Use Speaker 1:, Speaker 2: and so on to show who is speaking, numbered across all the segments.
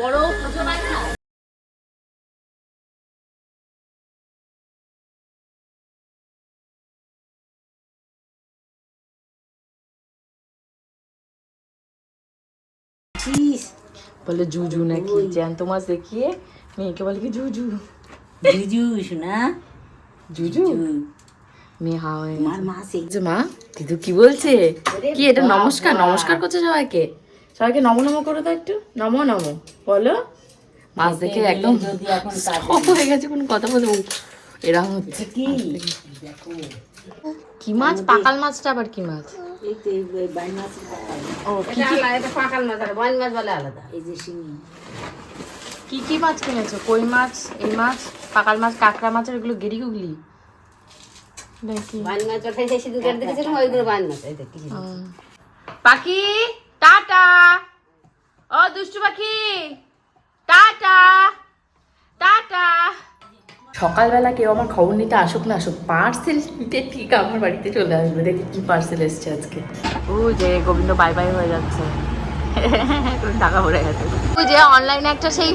Speaker 1: বড় পুজো পায় না বলে জুজু নাকি? জ্যান্ত মাছ দেখিয়ে মেয়েকে বলে কি জুজু?
Speaker 2: জুজু শোনা।
Speaker 1: জুজু? মেয়ে হা হয়ে
Speaker 2: মা
Speaker 1: যে মা দিদু কি বলছে? কি এটা নমস্কার? নমস্কার করছে সবাইকে? সবাইকে নম নম করো তো একটু। নম নম বলো। মাছ দেখে একদম
Speaker 2: যদি
Speaker 1: হয়ে গেছে কোনো কথা বলতে এরকম হচ্ছে
Speaker 2: কি?
Speaker 1: কি মাছ? পাকাল মাছটা আবার কি মাছ?
Speaker 2: মাছের
Speaker 1: কি কি
Speaker 3: মাছ আর বন মাছ বলে আলাদা।
Speaker 2: এই যে শিঙি।
Speaker 1: কি কি মাছ কিনেছো? কই মাছ এই মাছ পাকাল মাছ কাঁকড়া মাছ আর এগুলো গেরি গুগলি। পাখি! টাটা। ও দুষ্টু পাখি। টাটা। টাটা। সকালবেলা কেউ আমার খবর নিতে আসুক না আসুক পার্সেল নিতে ঠিক আমার বাড়িতে চলে আসবে। দেখি কি পার্সেল এসছে আজকে। ও যে গোবিন্দ বাই বাই হয়ে যাচ্ছে। টাকা পড়ে গেছে। ওই যে অনলাইনে একটা সেই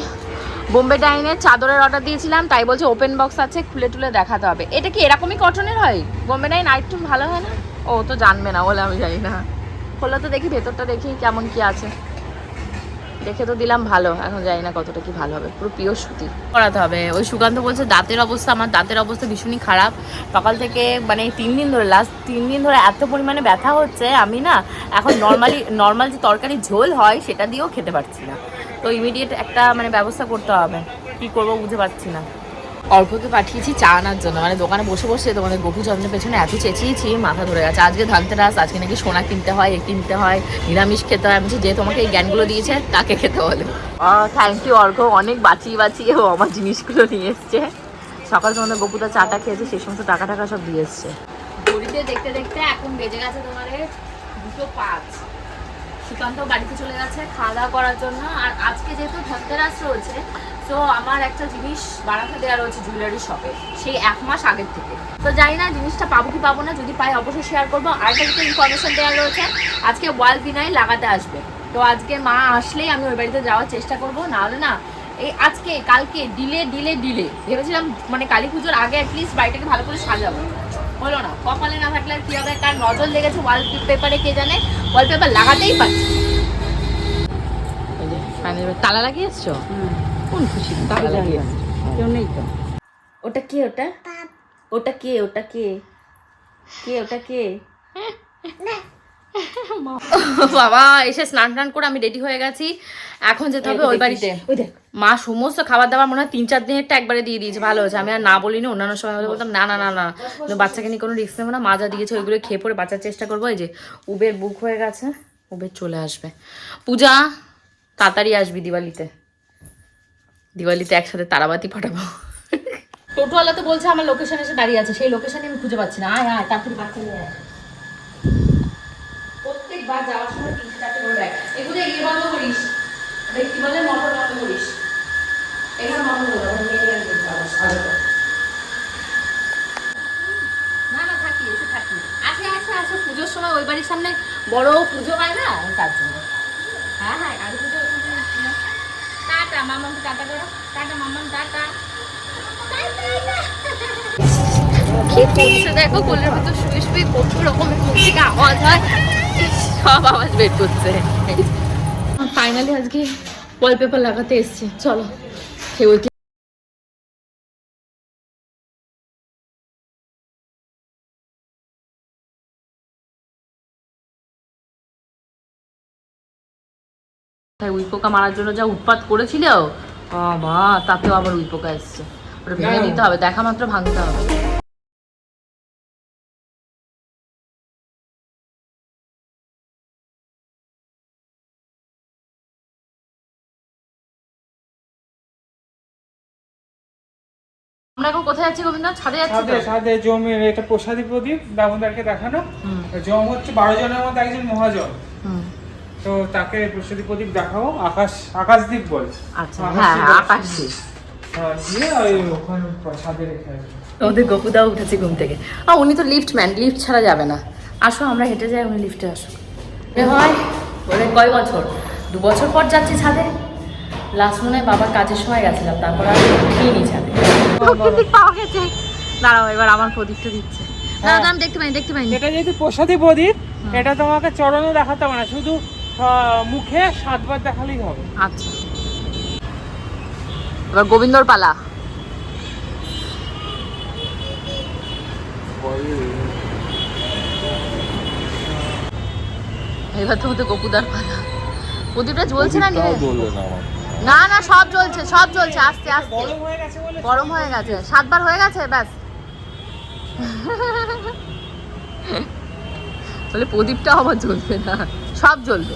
Speaker 1: বোম্বে ডাইনের চাদরের অর্ডার দিয়েছিলাম তাই বলছে ওপেন বক্স আছে খুলে টুলে দেখাতে হবে। এটা কি এরকমই কটনের হয়? বোম্বে ডাইন আর একটু ভালো হয় না? ও তো জানবে না বলে আমি জানি না। খোলা তো দেখি, ভেতরটা দেখি কেমন কি আছে। দেখে তো দিলাম ভালো, এখন জানি না কতটা কি ভালো হবে, পুরো পিওর সুতি। করাতে হবে। ওই সুকান্ত বলছে, দাঁতের অবস্থা, আমার দাঁতের অবস্থা ভীষণই খারাপ। সকাল থেকে মানে তিন দিন ধরে লাস্ট তিন দিন ধরে এত পরিমাণে ব্যথা হচ্ছে, আমি না এখন নর্মালি নর্মাল যে তরকারি ঝোল হয়, সেটা দিয়েও খেতে পারছি না। তো ইমিডিয়েট একটা মানে ব্যবস্থা করতে হবে। কি করব বুঝতে পারছি না। অল্পকে পাঠিয়েছি চা আনার জন্য। মানে দোকানে বসে বসে তোমাদের গোপু চন্দ্রের পেছনে এত চেঁচিয়েছি মাথা ধরে গেছে। আজকে ধানতেরাস আজকে নাকি সোনা কিনতে হয় এ কিনতে হয় নিরামিষ খেতে হয়। আমি যে তোমাকে এই জ্ঞানগুলো দিয়েছে তাকে খেতে বলে। থ্যাংক ইউ অর্ঘ অনেক বাঁচিয়ে বাঁচিয়ে ও আমার জিনিসগুলো নিয়ে এসছে। সকাল তোমাদের গোপুদা চাটা খেয়েছে সেই সমস্ত টাকা টাকা সব দিয়ে এসছে। ঘড়িতে দেখতে দেখতে এখন বেজে গেছে তোমার দুটো পাঁচ। সুকান্ত বাড়িতে চলে গেছে খাওয়া দাওয়া করার জন্য। আর আজকে যেহেতু ধনতেরাস রয়েছে তো আমার একটা জিনিস বাড়াতে দেওয়া রয়েছে জুয়েলারি শপে সেই এক মাস আগের থেকে। তো জানি না জিনিসটা পাবো কি পাবো না যদি পাই অবশ্যই শেয়ার করব। আর একটা কিছু ইনফরমেশন দেওয়া রয়েছে আজকে ওয়াল বিনাই লাগাতে আসবে। তো আজকে মা আসলেই আমি ওই বাড়িতে যাওয়ার চেষ্টা করব নাহলে না এই আজকে কালকে ডিলে ডিলে ডিলে ভেবেছিলাম মানে কালী পুজোর আগে অ্যাটলিস্ট বাড়িটাকে ভালো করে সাজাবো। হলো না কপালে না থাকলে আর কি হবে? কার নজর লেগেছে ওয়াল পেপারে কে জানে? ওয়ালপেপার লাগাতেই পারছি তালা লাগিয়ে এসছো কোন খুশি?
Speaker 2: কেউ নেই তো?
Speaker 1: ওটা কে ওটা? ওটা কে ওটা কে? কে ওটা কে? বাবা এসে স্নান টান করে আমি রেডি হয়ে গেছি। এখন যেতে হবে ওই বাড়িতে।
Speaker 2: ওই
Speaker 1: মা সমস্ত খাবার দাবার মনে হয় তিন চার দিনেরটা একবারে দিয়ে দিয়েছে। ভালো হয়েছে। আমি আর না বলিনি অন্যান্য সময় হলে বলতাম না না না না বাচ্চাকে নিয়ে কোনো রিস্ক নেব না। মাজা দিয়েছে ওইগুলো খেয়ে পরে বাঁচার চেষ্টা করব। এই যে উবের বুক হয়ে গেছে। উবের চলে আসবে। পূজা তাড়াতাড়ি আসবি দিওয়ালিতে। দিওয়ালিতে একসাথে তারাবাতি ফাটাবো। টোটোওয়ালা তো বলছে আমার লোকেশন এসে দাঁড়িয়ে আছে সেই লোকেশনে আমি খুঁজে পাচ্ছি না। আয় আয় তাড়াতাড়ি বাচ্চা নিয়ে আয়। প্রত্যেকবার যাওয়ার সময় তিনটে চারটে করে এগুলো ইয়ে বন্ধ করিস এটা কি বলে মোটর বন্ধ করিস। এখানে বন্ধ করে নিয়ে গেলে না না থাকি এসে থাকি। আসে আসে আসে পুজোর সময় ওই বাড়ির সামনে বড় পুজো হয় না? তার জন্য। হ্যাঁ হ্যাঁ কালী পুজো। টাটা মামাকে টাটা করো। টাটা মামাম টাটা। কি করছে দেখো কোলের ভিতর শুয়ে শুয়ে কত রকমের মুখ থেকে আওয়াজ হয়। সব আওয়াজ বের করছে। ফাইনালি আজকে ওয়ালপেপার লাগাতে এসছে। চলো সে বলছে উইপোকা মারার জন্য যা উৎপাত করেছিল বাবা তাতেও আবার উইপোকা এসছে। ওটা ভেঙে দিতে হবে দেখা মাত্র ভাঙতে হবে। আমরা এখন কোথায় যাচ্ছি গোবিন্দ? ছাদে যাচ্ছি ছাদে
Speaker 4: সাথে এটা প্রসাদী প্রদীপ দামোদারকে দেখানো। জম হচ্ছে বারো জনের মধ্যে একজন মহাজন। তো তাকে প্রসাদী প্রদীপ দেখাবো আকাশ আকাশদ্বীপ বল।
Speaker 1: আচ্ছা হ্যাঁ
Speaker 4: দ্বীপ
Speaker 1: আকাশ দ্বীপ।
Speaker 4: হ্যাঁ, দিয়ে ওই ওখানে প্রসাদে রেখে আসব।
Speaker 1: ওদের গপুদাও উঠেছে ঘুম থেকে। আর উনি তো লিফট ম্যান লিফট ছাড়া যাবে না। আসো আমরা হেঁটে যাই উনি লিফটে আসো এ হয় ওরে কয় বছর? দু বছর পর যাচ্ছি ছাদে। লাস্ট মনে হয় বাবার কাজের সময় গেছিলাম তারপর আর উঠিনি ছাদে। প্রদীপ পাওয়া গেছে দাঁড়াও এবার আমার প্রদীপটা দিচ্ছে।
Speaker 4: হ্যাঁ।
Speaker 1: দাঁড়াও, আমি দেখতে পাইনি দেখতে পাইনি
Speaker 4: এটা যেহেতু প্রসাদী প্রদীপ এটা তোমাকে চরণও দেখাতে হবে না শুধু মুখে সাতবার দেখালেই হবে।
Speaker 1: আচ্ছা। এবার গোবিন্দর পালা। এবার তো তো গোপুদার পালা। প্রদীপটা জ্বলছে না নিয়ে? না না সব জ্বলছে সব জ্বলছে আস্তে আস্তে।
Speaker 4: গরম হয়ে গেছে বলে
Speaker 1: গরম হয়ে গেছে সাতবার হয়ে গেছে ব্যাস। বলে প্রদীপটা আমার জ্বলবে না। সব জ্বলবে।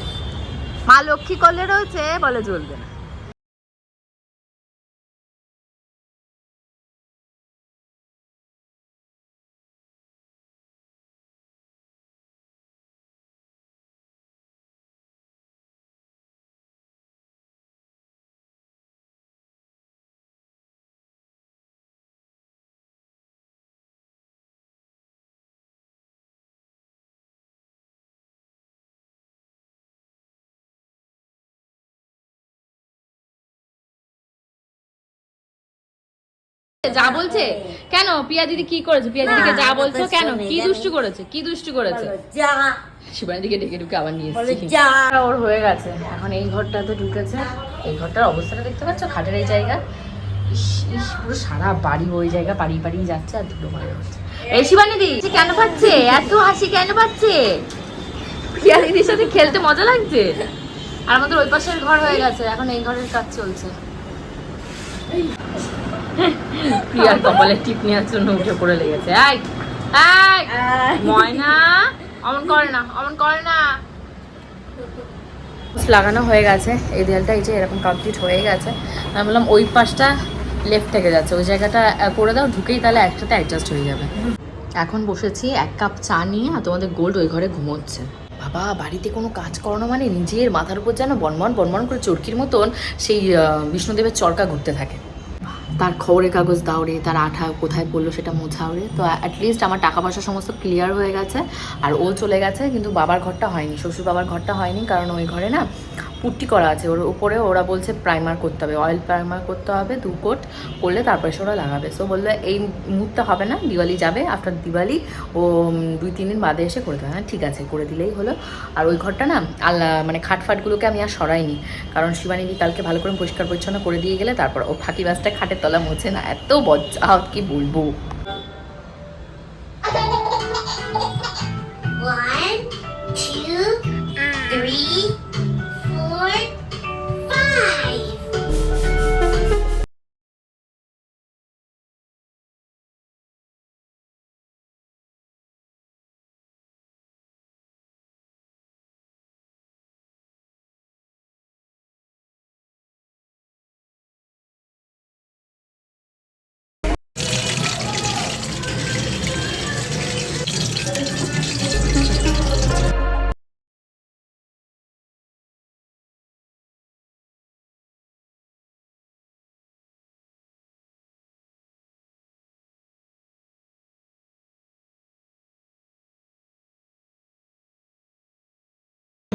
Speaker 1: মা লক্ষ্মী করলে রয়েছে বলে জ্বলবে না। যা বলছে? কেন? পিয়া দিদি কি করেছে? পিয়া দিদিকে যা বলছো কেন? কি দুষ্টু করেছে? কি দুষ্টু করেছে?
Speaker 2: যা।
Speaker 1: শিবানী ডেকে ঢুকে আবার নিয়ে এসেছি।
Speaker 2: যা।
Speaker 1: ওর হয়ে গেছে। এখন এই ঘরটাতে ঢুকেছে। এই ঘরটার অবস্থাটা দেখতে পাচ্ছ? খাটের এই জায়গা। ইস ইস পুরো সারা বাড়ি ওই জায়গা পাড়ি পাড়ি যাচ্ছে আর ধুলো মারা হচ্ছে। এই শিবানী দি কেন পাচ্ছে? এত হাসি কেন পাচ্ছে? প্রিয়া দিদির সাথে খেলতে মজা লাগছে? আর আমাদের ওই পাশের ঘর হয়ে গেছে। এখন এই ঘরের কাজ চলছে। প্রিয়ার কপালে টিপ নেওয়ার জন্য উঠে পড়ে লেগেছে। এই এই ময়না অমন করে না অমন করে না। লাগানো হয়ে গেছে এই দেয়ালটা এই যে এরকম কমপ্লিট হয়ে গেছে। আমি বললাম ওই পাশটা লেফট থেকে যাচ্ছে ওই জায়গাটা করে দাও ঢুকেই তাহলে একসাথে অ্যাডজাস্ট হয়ে যাবে। এখন বসেছি এক কাপ চা নিয়ে আর তোমাদের গোল্ড ওই ঘরে ঘুমোচ্ছে। বাবা বাড়িতে কোনো কাজ করানো মানে নিজের মাথার উপর যেন বনবন বনবন করে চরকির মতন সেই বিষ্ণুদেবের চরকা ঘুরতে থাকে। তার খবরের কাগজ দাওড়ে তার আঠা কোথায় পড়ল সেটা মোছাও রে। তো অ্যাটলিস্ট আমার টাকা পয়সা সমস্ত ক্লিয়ার হয়ে গেছে, আর ও চলে গেছে, কিন্তু বাবার ঘরটা হয়নি শ্বশুর বাবার ঘরটা হয়নি, কারণ ওই ঘরে না পুট্টি করা আছে। ওর উপরে ওরা বলছে প্রাইমার করতে হবে। অয়েল প্রাইমার করতে হবে দু কোট করলে তারপরে সে ওরা লাগাবে। সো বলল, এই মুহূর্তে হবে না, দিওয়ালি যাবে। আফটার দিওয়ালি ও দুই, তিন দিন বাদে এসে করে দেবে। হ্যাঁ ঠিক আছে, করে দিলেই হলো। আর ওই ঘরটা না আল্লাহ মানে খাটফাটগুলোকে আমি আর সরাইনি। কারণ শিবানীদি কালকে ভালো করে পরিষ্কার পরিচ্ছন্ন করে দিয়ে গেলে তারপর ও ফাঁকি বাসটা খাটের তলা মোছে না। এত বজ্জা কি বলব?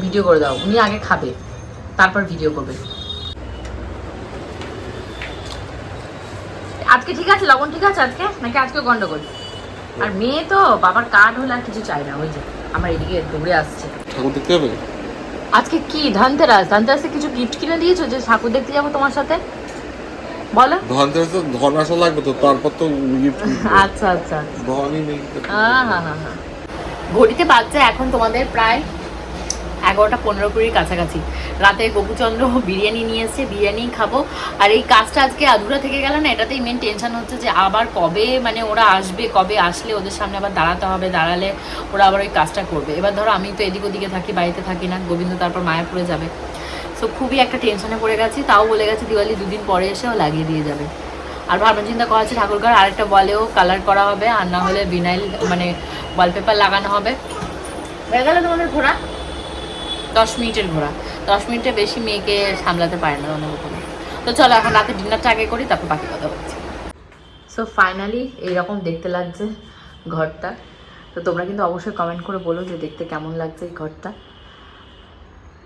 Speaker 1: ভিডিও করে দাও উনি আগে খাবে তারপর ভিডিও করবে। আজকে ঠিক আছে? লবণ ঠিক আছে আজকে? নাকি আজকে গন্ডগোল? আর মেয়ে তো বাবার কার্ড হলে আর কিছু চাই না ওই যে আমার এদিকে দৌড়ে আসছে।
Speaker 5: ঠাকুর দেখতে হবে?
Speaker 1: আজকে কি? ধানতেরাস। ধানতেরাসে কিছু গিফট কিনে দিয়েছ যে ঠাকুর দেখতে যাব তোমার সাথে? বলো।
Speaker 5: ধনতেরাস তো ধন আসা লাগবে তো তারপর তো হবে।
Speaker 1: আচ্ছা আচ্ছা আচ্ছা।
Speaker 5: ধনই নেই
Speaker 1: হ্যাঁ হ্যাঁ হ্যাঁ ঘড়িতে বাজছে এখন তোমাদের প্রায় এগারোটা পনেরো কুড়ির কাছাকাছি। রাতে গোপুচন্দ্র বিরিয়ানি নিয়ে এসছে, বিরিয়ানি খাব। আর এই কাজটা আজকে আধুরা থেকে গেল না, এটাতেই মেন টেনশন হচ্ছে যে আবার কবে মানে ওরা আসবে, কবে আসলে ওদের সামনে আবার দাঁড়াতে হবে, দাঁড়ালে ওরা আবার ওই কাজটা করবে। এবার ধরো আমি তো এদিক ওদিকে থাকি, বাড়িতে থাকি না, গোবিন্দ তারপর মায়াপুরে যাবে। সো খুবই একটা টেনশনে পড়ে গেছি, তাও বলে গেছে দিওয়ালি দুদিন পরে এসেও লাগিয়ে দিয়ে যাবে। আর ভাবনা চিন্তা করা হচ্ছে ঠাকুরঘর আরেকটা বলেও কালার করা হবে, আর না হলে ভিনাইল মানে ওয়ালপেপার লাগানো হবে। হয়ে গেল তোমাদের ঘোরা? দশ মিনিটের ঘোরা। দশ মিনিটে বেশি মেয়েকে সামলাতে পারে না অন্য কোনো। তো চলো এখন রাতে ডিনারটা আগে করি, তারপর বাকি কথা বলছি। সো ফাইনালি এইরকম দেখতে লাগছে ঘরটা। তো তোমরা কিন্তু অবশ্যই কমেন্ট করে বলো যে দেখতে কেমন লাগছে এই ঘরটা।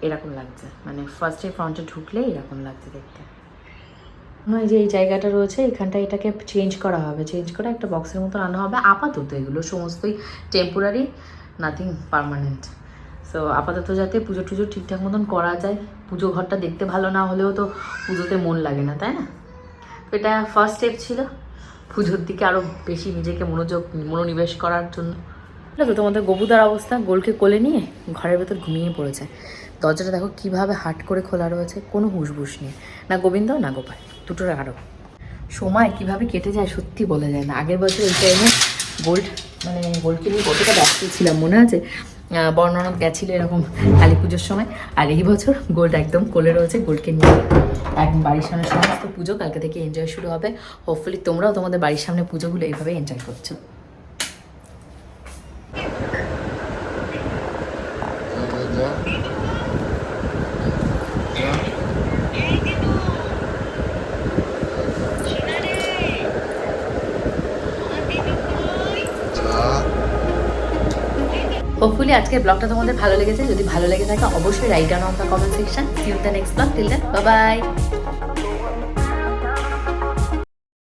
Speaker 1: এরকম লাগছে। মানে ফার্স্টে ফ্রন্টে ঢুকলে এরকম লাগছে দেখতে। নয় যে এই জায়গাটা রয়েছে এখানটা এটাকে চেঞ্জ করা হবে। চেঞ্জ করে একটা বক্সের মতো আনা হবে। আপাতত এগুলো সমস্তই টেম্পোরারি নাথিং পারমানেন্ট সো আপাতত যাতে পুজো টুজো ঠিকঠাক মতন করা যায়, পুজো ঘরটা দেখতে ভালো না হলেও তো পুজোতে মন লাগে না, তাই না? তো এটা ফার্স্ট স্টেপ ছিল পুজোর দিকে আরও বেশি নিজেকে মনোযোগ, মনোনিবেশ করার জন্য। দেখো, তোমাদের গবুদার অবস্থা, গোলকে কোলে নিয়ে ঘরের ভেতর ঘুমিয়ে পড়েছে। দরজাটা দেখো কীভাবে হাট করে খোলা রয়েছে, কোনো হুশবুশ নেই। না গোবিন্দ, না গোপাল, দুটোর আরও সময় কীভাবে কেটে যায় সত্যি বলা যায় না। আগের বছর এই টাইমে গোল্ড মানে গোল্ডকে নিয়ে কতটা ব্যস্ত ছিলাম, মনে আছে? বর্ণনাথ গেছিল এরকম কালী পুজোর সময়। আর এই বছর গোল্ড একদম কোলে রয়েছে, গোল্ডকে নিয়ে একদম বাড়ির সামনে সমস্ত পুজো কালকে থেকে এনজয় শুরু হবে। হোপফুলি তোমরাও তোমাদের বাড়ির সামনে পুজোগুলো এইভাবে এনজয় করছ। হোপফুলি আজকের ব্লগটা তোমাদের ভালো লেগেছে। যদি ভালো লেগে থাকে, অবশ্যই right down on the comment section you the next blog till bye